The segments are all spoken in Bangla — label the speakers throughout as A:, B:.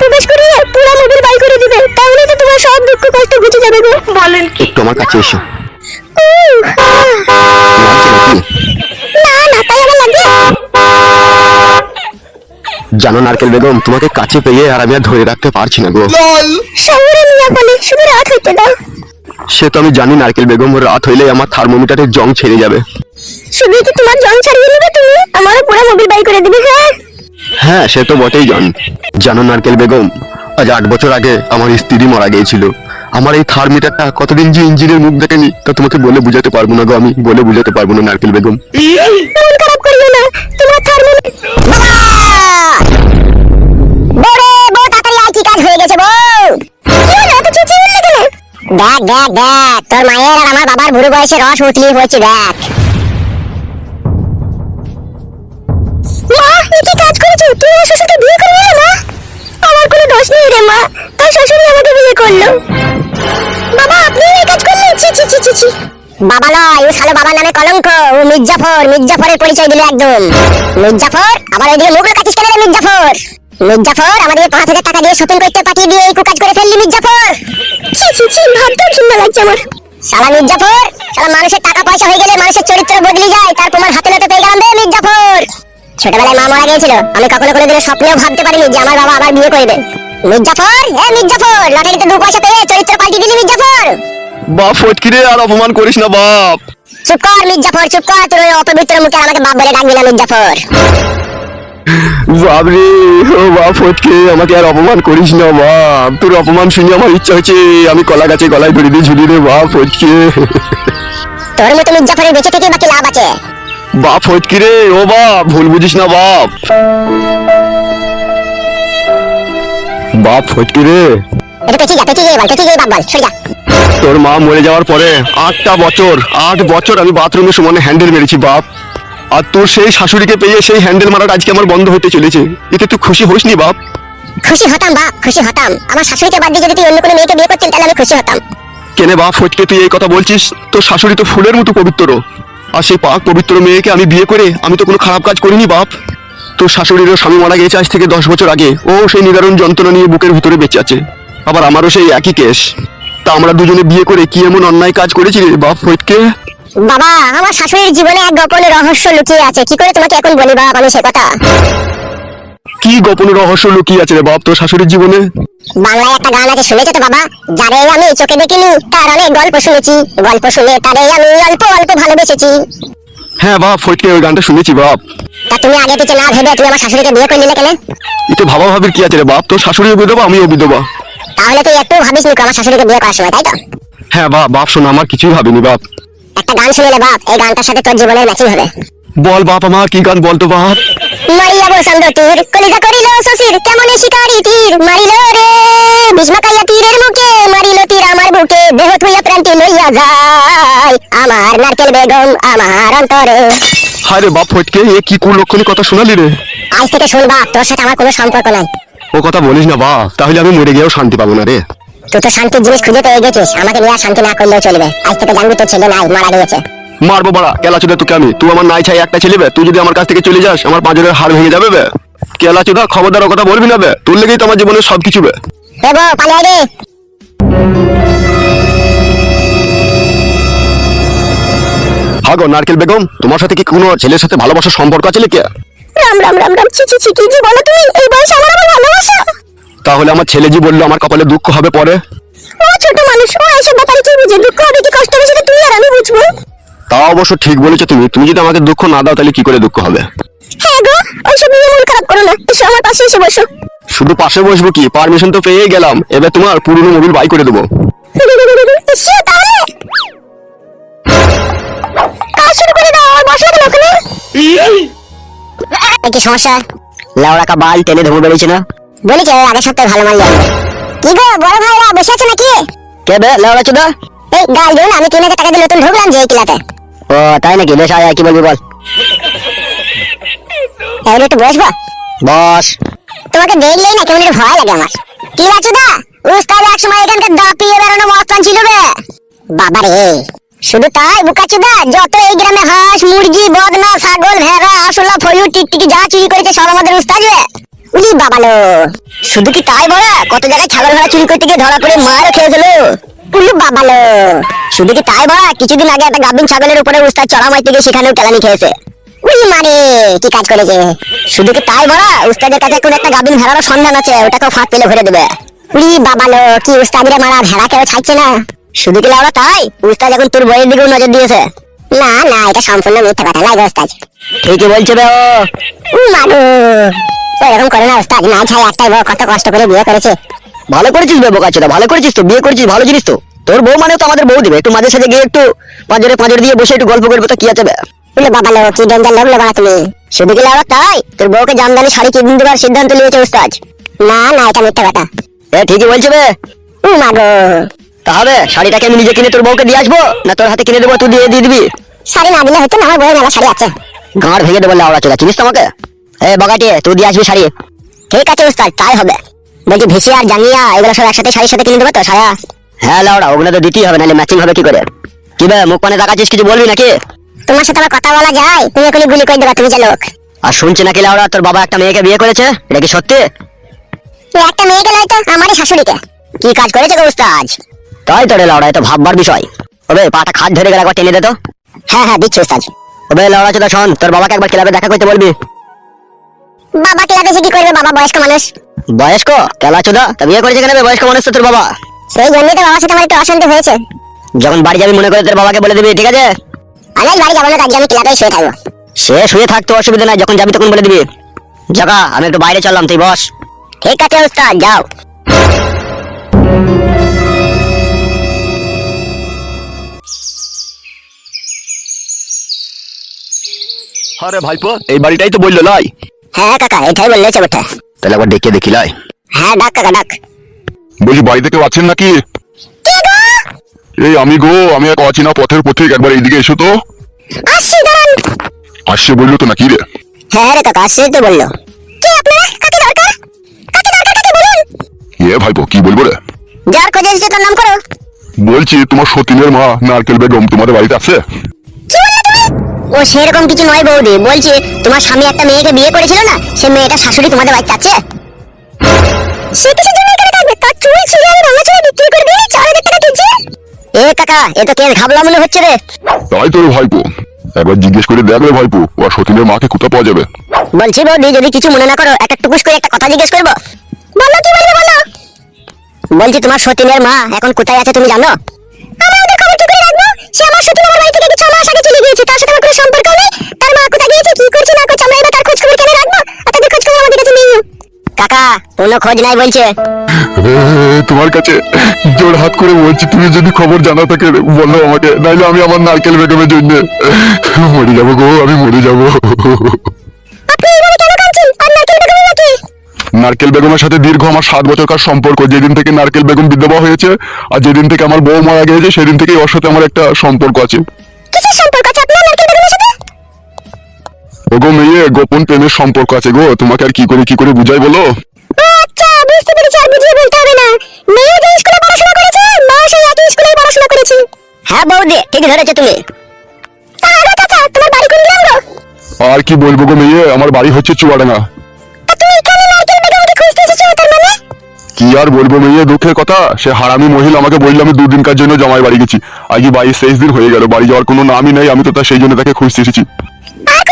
A: প্রবেশ করিয়ে পুরো মোবিল বাই করে দিবে। তাহলে তো তোমার সব দুঃখ কষ্ট ঘুচে যাবে গো। বলেন
B: একটু আমার কাছে এসো?
A: না না তাই আমার লাগবে
B: জানো নারকেল বেগম তোমাকে কাছে পেয়ে আর আমি আর ধরে রাখতে পারছি না গো।
A: শহরে নিয়ে বলে শুধু রাত হইতে দাও।
B: সে তো আমি জানি নারকেল বেগম রাত হইলে আমার থার্মোমিটারের জং ছেড়ে যাবে।
A: শুধু কি তোমার জং ছাড়িয়ে নেবে তুমি? আমারও পুরো মোবিল বাই করে দিবে হ্যাঁ?
B: হ্যাঁ সে তো বটেই, জান। জানো নারকেল বেগম, আজ আট বছর আগে আমার স্ত্রী মারা গিয়েছিল। আমার এই থার্মিটারটা কতদিন যে ইঞ্জিনের মুখ দেখেনি, তা তোমাকে বলে বুঝাতে পারব না গো আমি, বলে বুঝাতে পারব না নারকেল বেগম।
A: উঠলে দেখ দেখ দেখ, তোর মায়ের আর আমার বাবার বুড়ো বয়সে রস উতলি হয়েছে দেখ। মা এ কি কাজ করেছ তুমি আমার শ্বশুরকে বিয়ে করে নিলে আমার কোনো দোষ নেই রে মা। তোর শ্বশুরই আমাকে বিয়ে করল। বাবা আপনি এই কাজ করলেন? ছি ছি ছি ছি ছি। বাবা নয় ও শালো বাবার নামে কলঙ্ক। ও মির্জাফর মির্জাফরের পরিচয় দিল একদম। মির্জাফর আবার ওইদিকে মুখ কাটিস কেন মির্জাফর? মির্জাফর আমাদের পাঁচ হাজার টাকা দিয়ে শপিং করতে পাঠিয়ে দিয়ে এই কুকাজ করে ফেললি মির্জাফর। ছি ছি ছি ভাবতেও ঘৃণা লাগছে আমার। শালা মির্জাফর শালা মানুষের টাকা পয়সা হয়ে গেলে মানুষের চরিত্র বদলে যায় তার প্রমাণ হাতে নাতে পেয়ে গেলাম রে মির্জাফর। ছোটবেলায় মা মারা গিয়েছিল আমি কখনো কোনোদিনও স্বপ্নেও ভাবতে পারিনি যে আমার বাবা আবার বিয়ে করবে। মির্জাফর হ্যাঁ মির্জাফর লটারিতে দু পয়সা পেয়ে চরিত্র পাল্টিয়ে দিলি মির্জাফর।
B: বাপ ফটকিরে আর অপমান করিস না বাপ।
A: চুপ কর মির্জাফর চুপ কর তোর ওই অপবিত্র মুখে আমাকে বাপ বলে ডাকবি না মির্জাফর।
B: বাপ রে ও বাপ ফটকে আমাকে আর অপমান করিস না বাপ। তোর অপমান শুনে আমার ইচ্ছা হচ্ছে আমি কলা গাছে গলায় ধরে দিয়ে ঝুলি রে বাপ ফটকে।
A: তোর মতো মির্জাফরের বেঁচে থেকে বাকি লাভ আছে।
B: বাপ ফটকি রে? ও বাপ ভুল বুঝিস না বাপ। বাপ ফটকি রে? তোর মা মরে যাওয়ার পরে আটটা বছর আট বছর আমি বাথরুমে সমানে হ্যান্ডেল মেরেছি বাপ। আর তোর সেই শাশুড়িকে পেয়ে সেই হ্যান্ডেল মারাটা আজকে আমার বন্ধ হতে চলেছে। এতে তুই খুশি হোস নি বাপ?
A: খুশি হতাম বাপ খুশি হতাম। আমার শাশুড়িকে বাদ দিয়ে যদি তুই অন্য কোনো মেয়েকে বিয়ে করতেন তাহলে আমি খুশি হতাম।
B: কেনে বাপ ফটকে তুই এই কথা বলছিস? তোর শাশুড়ি তো ফুলের মতো পবিত্র। আর সেই পাক পবিত্র মেয়েকে আমি বিয়ে করে আমি তো কোনো খারাপ কাজ করিনি, বাপ। তোর শাশুড়িরও স্বামী মারা গেছে আজ থেকে দশ বছর আগে। ও সেই নিদারুণ যন্ত্রণা নিয়ে বুকের ভিতরে বেঁচে আছে। আবার আমারও সেই একই কেস। তা আমরা দুজনে বিয়ে করে কি এমন অন্যায় কাজ করেছি বাপ হইতকে
A: বাবা, আমার শাশুড়ির জীবনে এক গোপন রহস্য লুকিয়ে আছে। কি করে তোমাকে এখন বলি বাপ আমি সে কথা?
B: কি গোপন রহস্য লুকিয়ে আছে রে বাপ তোর শাশুড়ির জীবনে?
A: বাংলায় একটা গান আছে শুনেছো তো বাবা? যারে আমি চোখে দেখিনি তার অনেক গল্প শুনেছি। গল্প শুনে তারে আমি অল্প অল্প ভালোবেসেছি।
B: হ্যাঁ বাপ ফটকে ওই গানটা শুনেছি বাপ।
A: তা তুমি আগে পিছে না ভেবে তুমি আমার শাশুড়িকে বিয়ে করে নিলে কেন?
B: এতে ভাবা ভাবির কি আছে রে বাপ? তোর শাশুড়িও বিধবা আমিও বিধবা।
A: তাহলে তুই একটু ভাবিস নি আমার শাশুড়িকে বিয়ে করার সময় তাই তো?
B: হ্যাঁ বাপ বাপ শোন আমার কিছুই ভাবিনি বাপ।
A: একটা গান শুনে নে বাপ এই গানটার সাথে তোর জীবনের ম্যাচিং হবে।
B: বল বাপ আমার কি গান বলতো বাপ
A: মারিয়া বসন্ত তীর কলিজা করিল শশীর কেমনে শিকারি তীর? মারিল রে ভীষ্মকাইয়া তীরের মুখে মারিল তীর আমার বুকে দেহ থুইয়া প্রান্তি লইয়া যায়। আমার নারকেল বেগম আমার অন্তরে।
B: হায় রে বাপ ফটকে এ কি কুলক্ষণী কথা শোনালি রে?
A: আজ থেকে শুন বাপ তোর সাথে আমার কোনো সম্পর্ক নাই।
B: ও কথা বলিস না বাপ তাহলে আমি মরে গিয়েও শান্তি পাবো না রে।
A: তুই তো শান্তির জিনিস খুঁজে পেয়ে গেছিস আমাকে নিয়ে শান্তি না করলেও চলবে। আজ থেকে জানবি তোর ছেলে নাই মারা গিয়েছে।
B: মারবো বাড়া। কেলা চোদা তোকে আমি। তুই আমার নাই ছাই একটা ছেলে বে। তুই যদি আমার কাছ থেকে চলে যাস আমার পাঁচজনের হাড় ভেঙে যাবে বে। কেলা চোদা খবরদার কথা বলবি না বে। তোর লেগেই তো আমার জীবনে সবকিছু বে।
A: এ বউ পালিয়ে রে।
B: হাগো নারকেল বেগম তোমার সাথে কি কোনো ছেলের সাথে ভালোবাসার সম্পর্ক আছে কে
A: রাম রাম রাম রাম ছি ছি ছি কি বলো তুমি? এই বয়সে আমার আবার ভালোবাসা?
B: তাহলে আমার ছেলে জি বলল আমার কপালে দুঃখ হবে পরে?
A: ও ছোট মানুষ ও এইসব ব্যাপারে কি বুঝে? দুঃখ হবে কি কষ্ট হবে সেটা তুই আর আমি বুঝব।
B: তা অবশ্য ঠিক বলেছ তুমি। তুমি যদি আমাকে দুঃখ না দাও তাহলে কি করে দুঃখ হবে?
A: হ্যাঁ গো ওইসব নিয়ে মন খারাপ করো না। এসো আমার পাশে এসে বসো।
B: শুধু পাশে বসবো কি? পারমিশন তো পেয়ে গেলাম। এবার তোমার পুরনো মোবিল বাই করে দেবো।
A: এসো তাহলে। কাজ শুরু করে দাও আর বসো কেন ওখানে। এই কি সমস্যা?
B: লাউড়া কা বাল টেনে ধরে বেরিয়েছে না?
A: আগের সপ্তাহে ভালো মাল। কি গো বড় ভাইরা বসে আছো নাকি?
B: কে বে লাউড়া চোদা
A: এই গাল দিন আমি তিন হাজার টাকা দিয়ে নতুন ঢুকলাম যে এই কিলাতে।
B: ও তাই নাকি? বেশ আয় কি বলবি বল।
A: একটু বসবো
B: বস।
A: তোমাকে দেখলেই না কেমন ভয় লাগে আমার। কি আছো দা উস্তাদ এক সময় এখানকার দাপিয়ে বেড়ানো মস্তান ছিল বে। বাবা রে শুধু তাই বুকাচুদা যত এই গ্রামে হাঁস মুরগি বদনা ছাগল ভেড়া আসলা ফয়ু টিকটিকি যা চুরি করেছে সব আমাদের উস্তাদ বে। উনি বাবালো। শুধু কি তাই বড়া কত জায়গায় ছাগল ভেড়া চুরি করতে গিয়ে ধরা পড়ে মারও খেয়ে গেল বাবালো শুধু কি তাই বড়া কিছুদিন আগে একটা গাভিন ছাগলের উপরে উস্তাদ চড়া মারতে গিয়ে সেখানেও কেলানি খেয়েছে। উই মানে কি কাজ করেছে? শুধু কি তাই বড়া উস্তাদের কাছে কোন একটা গাভিন ভেড়ারও সন্ধান আছে ওটাকেও ফাঁক পেলে ভরে দেবে। উই বাবালো কি উস্তাদিরে মারা ভেড়া কেউ ছাড়ছে না। শুধু কি লাউড়া তাই উস্তাদ এখন তোর বইয়ের দিকেও নজর দিয়েছে। না না এটা সম্পূর্ণ মিথ্যা কথা লাগে ওস্তাদ ঠিকই বলছে বে ও। এরকম করে না ওস্তাদ না ছাই একটাই বউ কত কষ্ট করে বিয়ে করেছে।
C: ভালো করেছিস বে বোকাচোদা ভালো করেছিস তো বিয়ে করেছিস ভালো জিনিস তো। তোর বউ মানে তো আমাদের বউ দিবে একটু মাঝে সাঝে গিয়ে একটু পাঁজরে পাঁজরে দিয়ে বসে একটু গল্প করবে তো কি আছে বে?
A: বলে বাবা লো কি ডেঞ্জার লোক লোক তুমি? শুধু কি লাউড়া তাই তোর বউকে জামদানি শাড়ি কিনে দেবার সিদ্ধান্ত নিয়েছে ওস্তাদ না না এটা মিথ্যা কথা।
C: এ ঠিকই বলছে বে।
A: ও মাগো
C: তাহলে শাড়িটাকে আমি নিজে কিনে তোর বউকে দিয়ে আসব না তোর হাতে কিনে দেবো তুই দিয়ে দিয়ে দিবি?
A: শাড়ি না দিলে হতো না আমার বউয়ের মেলা শাড়ি আছে।
C: গাঁড় ভেঙে দেবো লাউড়া চোদা চিনিস তো আমাকে? এ বগাটি তুই দিয়ে আসবি শাড়ি।
A: ঠিক আছে ওস্তাদ তাই হবে। বলছি ভিসি আর জাঙ্গিয়া এগুলো সব একসাথে শাড়ির সাথে কিনে দেবো তো সায়া
C: হ্যাঁ লাউড়া ওগুলো তো দিতেই হবে নাহলে ম্যাচিং হবে কি করে? কি বে মুখ পানে তাকাচ্ছিস কিছু বলবি নাকি?
A: তোমার সাথে আবার কথা বলা যায় তুমি এখনই গুলি করে দেবা তুমি যে লোক।
C: আর শুনছি নাকি লাউড়া তোর বাবা একটা মেয়েকে বিয়ে করেছে? এটা কি সত্যি?
A: একটা মেয়েকে নয় তো আমারই শাশুড়িকে। কি কাজ করেছে গো উস্তাদ?
C: তাই তো রে লাউড়া এটা ভাববার বিষয়। ওবে পাটা খাট ধরে গেলে একবার টেনে দে তো।
A: হ্যাঁ হ্যাঁ দিচ্ছি উস্তাদ।
C: ওবে লাউড়া চোদা শোন তোর বাবাকে একবার ক্লাবে দেখা করতে বলবি।
A: বাবা ক্লাবে এসে কি করবে বাবা বয়স্ক মানুষ।
C: বয়স্ক? কেলা চোদা তা বিয়ে করেছে কেন বে? বয়স্ক মানুষ তো তোর বাবা।
A: সেই জন্যই তো বাবার সাথে আমার একটু অশান্তি হয়েছে।
C: যখন বাড়ি যাবি মনে করে তোর বাবাকে বলে দিবি ঠিক আছে?
A: আমি বাড়ি যাব না আজকে আমি ক্লাবেই শুয়ে থাকব।
C: সে শুয়ে থাকতে অসুবিধা নাই যখন যাবি তখন বলে দিবি। জাগা আমি একটু বাইরে চললাম তুই বস।
A: ঠিক আছে উস্তাদ যাও।
B: আরে ভাইপো এই বাড়িটাই তো বলল লাই
A: হ্যাঁ কাকা এটাই বললেছে বটে।
B: তাহলে একবার ডেকে দেখি লাই।
A: হ্যাঁ ডাক কাকা ডাক।
D: বলি বাড়িতে কেউ আছেন নাকি? এই আমি গো আমি এক অচেনা পথের পথিক একবার এইদিকে এসো তো।
A: আসছি দাঁড়ান।
D: আসছে বলল তো নাকি রে?
A: হ্যাঁ রে কাকা আসছি তো বলল। কে আপনারা কাকে দরকার? কাকে দরকার কাকে বলুন?
D: এ ভাইপো কি বলব রে?
A: যার খোঁজে এসেছে তার নাম করো।
D: বলছি তোমার সতীনের মা নারকেল বেগম তোমাদের বাড়িতে আছে?
A: কি বললে তুমি? ও সেরকম কিছু নয় বৌদি। বলছি তোমার স্বামী একটা মেয়েকে বিয়ে করেছিল না? সে মেয়েটা শাশুড়ি তোমাদের বাড়িতে আছে? সে কিসের জন্য এখানে থাকবে তার চুল ছিঁড়ে আমি ভাঙা চুলে বিক্রি করে দিই চার হাজার টাকা দিচ্ছে এ কাকা এ তো কেস ঘাবলা মনে হচ্ছে রে।
D: তাই তো রে ভাইপো। একবার জিজ্ঞেস করে দেখ রে ভাইপো ও সতীনের মাকে কোথায় পাওয়া যাবে?
A: বলছি বৌদি যদি কিছু মনে না করো একটা টুকুস করে একটা কথা জিজ্ঞেস করব? বলো কি বলবে বলো। বলছি তোমার সতীনের মা এখন কোথায় আছে তুমি জানো? আমরা খবর কি করে রাখব সে আমার আমার বাড়ি থেকে কিছু মাস আগে চলে গিয়েছে। তার সাথে আমার কোনো সম্পর্ক নেই। তার মা কোথায় গিয়েছে, কি করছে, না করছে, আমরা এবার তার খোঁজ খবর কেন রাখব? আর তাদের খোঁজ খবর আমাদের কাছে নেই কাকা, কোনো খোঁজ নাই বলছে।
D: তোমার কাছে জোর হাত করে বলছি, তুমি যদি খবর জানা থাকে বলো আমাকে। নাইলে আমি আমার নারকেল বেগমের জন্য মরে যাব গো, আমি মরে যাব।
A: নারকেল বেগমের
D: সাথে দীর্ঘ আমার সাত বছরকার সম্পর্ক। যেদিন থেকে নারকেল বেগম বিধবা হয়েছে আর যেদিন থেকে আমার বউ মারা গিয়েছে সেদিন থেকেই ওর সাথে আমার একটা সম্পর্ক আছে।
A: কিসের সম্পর্ক আছে? আপনার নারকেল বেগমের সাথে?
D: ওগো মেয়ে গোপন প্রেমের সম্পর্ক আছে গো। তোমাকে আর কি করে কি করে বুঝাই বলো?
A: আচ্ছা বুঝতে পেরেছি আর বুঝিয়ে বলতে হবে না। মেয়েও যে স্কুলে পড়াশোনা করেছে মাও সেই একই স্কুলে পড়াশোনা করেছে। হ্যাঁ বৌদি ঠিক ধরেছো তুমি। তাহলে চাচা তোমার বাড়ি কোন গ্রাম গো
D: আর কি বলব গো মেয়ে আমার বাড়ি হচ্ছে চুয়াডাঙ্গা।
A: তুমি
D: কি আর বলব মেয়ে দুঃখের কথা। সে হারামি মহিলা আমাকে বলল আমি দুদিনকার জন্য জামাই বাড়ি গেছি। আজকে বাইশ তেইশ দিন হয়ে গেল বাড়ি যাওয়ার কোনো নামই নেই আমি তো তা সেই জন্য তাকে খুঁজতে এসেছি।
A: তার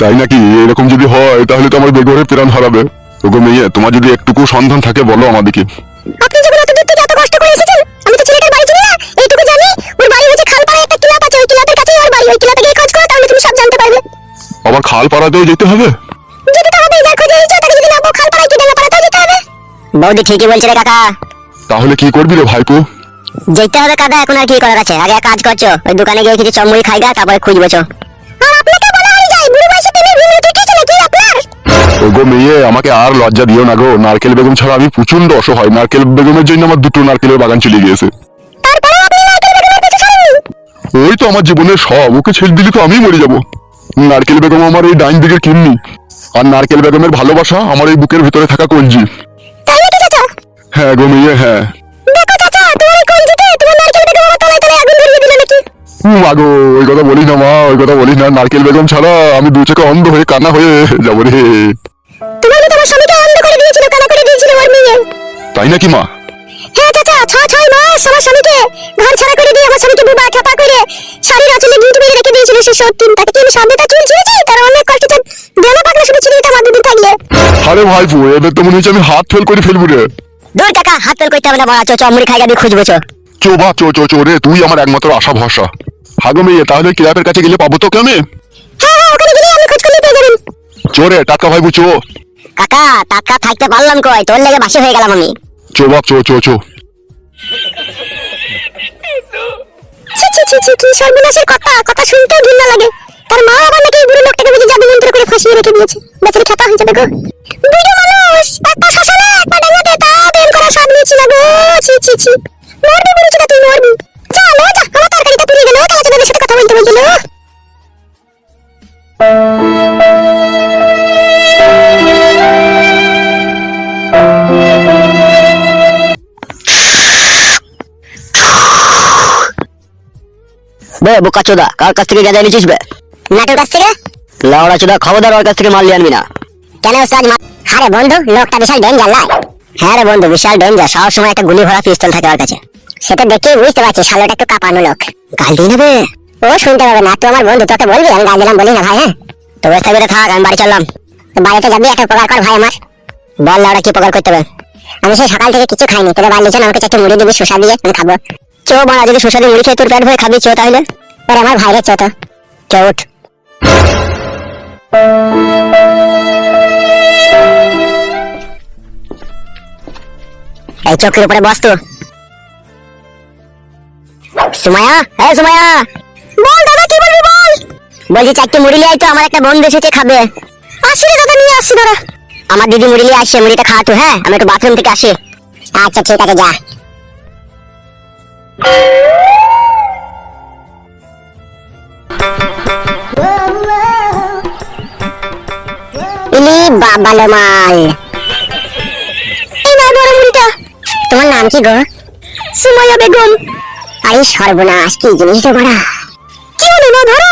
D: তাই নাকি? এরকম যদি হয় তাহলে তো আমার বেগরের প্রাণ হারাবে। ওগো মেয়ে তোমার যদি একটুকু সন্ধান থাকে বলো আমাদেরকে।
A: আপনি
D: আবার খাল পাড়াতেও যেতে হবে?
A: যেতে তো হবে যার খোঁজে এসেছ তাকে যদি না পাও খালপাড়ায় কি ডাঙ্গা পাড়াতেও যেতে হবে? বৌদি ঠিকই বলছে রে কাকা।
D: তাহলে কি করবি রে ভাইপো?
A: যেতে হবে কাদা এখন আর কি করার আছে? আগে এক কাজ করছ ওই দোকানে গিয়ে কিছু চমড়ি খাইগা তারপরে খুঁজবো চো। আর আপনাকে বলা হয়ে যায় বুড়ো বয়সে প্রেমের ভিন্ন উঠেছে নাকি আপনার?
D: ওগো মেয়ে আমাকে আর লজ্জা দিও না গো। নারকেল বেগম ছাড়া আমি প্রচণ্ড অসহায়। নারকেল বেগমের জন্য আমার দুটো নারকেলের বাগান চলে গিয়েছে।
A: তারপরে আপনি নারকেল বেগমের পিছু ছাড়েননি?
D: ওই তো আমার জীবনের সব। ওকে ছেড়ে দিলে তো আমি মরে যাব। নারকেল বেগম আমার এই ডাইন দিকের কিন্নি আর নারকেল বেগমের ভালোবাসা আমার এই বুকের ভিতরে থাকা কলজি।
A: তাই নাকি চাচা।
D: হ্যাঁ গো মেয়ে হ্যাঁ।
A: দেখো চাচা তোমার এই কলজিতে তোমার নারকেল বেগম আমার তলায় তলায় আগুন ধরিয়ে দিল নাকি?
D: মাগো ওই কথা বলিস না মা ওই কথা বলিস না। নারকেল বেগম ছাড়া আমি দু চোখে অন্ধ হয়ে কান্না হয়ে যাব রে।
A: আমার স্বামীকে অন্ধ করে দিয়েছিল কানা করে দিয়েছিল ওর মেয়ে।
D: তাই নাকি মা?
A: হ্যাঁ চাচা ছ ছয় মাস আমার স্বামীকে ঘর ছাড়া করে দিয়ে আমার স্বামীকে বুবা খেপা করে শাড়ির দিয়েছিল সে সত্যি তাকে কি আমি সন্দেহটা চুল ছিঁড়েছি? তার অনেক কষ্ট চান দেনা পাকনা শুনে ছিঁড়ে দিতাম দুদিন থাকলে
D: আরে ভাইপো এদের তো মনে হচ্ছে আমি হাত ফেল করে ফেলব রে।
C: দূর কাকা হাত তেল করতে হবে না বড়া চো চো মুড়ি খাইগা দিয়ে খুঁজবো চো।
D: চো বাপ চো চো চো রে তুই আমার একমাত্র আশা ভরসা। হাগো মেয়ে তাহলে ক্লাবের কাছে গেলে পাবো তোকে আমি?
A: হ্যাঁ হ্যাঁ ওখানে গেলে আপনি খোঁজ করলে পেয়ে যাবেন।
D: চো রে টাকা ভাইবো চো।
C: কাকা টাকা থাকতে পারলাম কই? তোর লেগে বাসি হয়ে গেলাম আমি।
D: চো বাপ চো চো চো।
A: ছি ছি ছি, কি সর্বনাশের কথা? কথা শুনতেও ঘৃণা লাগে। তার মা আবার নাকি বুড়ো লোকটাকে বুঝে জাদু মন্ত্র করে ফাঁসিয়ে রেখে দিয়েছে। বেচারি খেপা হয়ে যাবে গো বুড়ো মানুষ, একটা শ্মশানে একটা ডাঙাতে তা বের করা সব নিয়েছিল গো ছি ছি ছি। মরবি বুড়ো তুই মরবি। যা, লো, যা আমার তরকারিটা পুড়িয়ে গেল কালা চোদাদের সাথে কথা বলতে বলছিল
C: বে বোকা চোদা কার কাছ থেকে গাঁজা নিয়েছিস বে?
A: নাটোর কাছ থেকে?
C: লাউড়া চোদা খবরদার ওর কাছ থেকে মাল নিয়ে আনবি না।
A: কেন ওস্তাদ আরে বন্ধু লোকটা বিশাল ডেঞ্জার লাই
C: হ্যাঁ রে বন্ধু বিশাল ডেঞ্জার সব সময় একটা গুলি ভরা পিস্তল থাকে ওর কাছে।
A: সেটা দেখেই বুঝতে পারছি শালোটা একটু কাঁপানো লোক।
C: গাল দিয়ে নেবে
A: ও শুনতে পাবে না তুই আমার বন্ধু তোকে বলবি আমি গাল দিলাম বলি না ভাই হ্যাঁ?
C: তো ব্যস্ত করে থাক আমি বাড়ি চললাম।
A: বাড়িতে যাবি একটা উপকার কর ভাই আমার।
C: বল লাউড়া কি প্রকার করতে হবে?
A: আমি সেই সকাল থেকে কিছু খাইনি তোদের বাড়ি চল আমাকে চারটে মুড়ি দিবি শসা দিয়ে আমি খাব।
C: যদি সুস্বাদু মুড়ি খেয়ে তোর ভরে খাবি, চো তাহলে।
A: ওরে আমার
C: এই উপরে সুমায়া সুমায়া।
A: বল, দাদা, কি বলবি, বল?
C: বলছি, চারটে মুড়ি লিয়ে তো, আমার একটা বন্ধু এসেছে, খাবে।
A: আসি রে, দাদা, নিয়ে আসছি, দাদা।
C: আমার দিদি মুড়ি লিয়ে আসছে, মুড়িটা খাওয়া তো হ্যাঁ? আমি একটু বাথরুম থেকে আসি।
A: আচ্ছা ঠিক আছে, যা। বাবালো মাল এই না বড় মুড়িটা তোমার নাম কি গো? সুমাইয়া বেগম। আরে সর্বনাশ কি জিনিস রে বড়া? কি হলো না ধরো।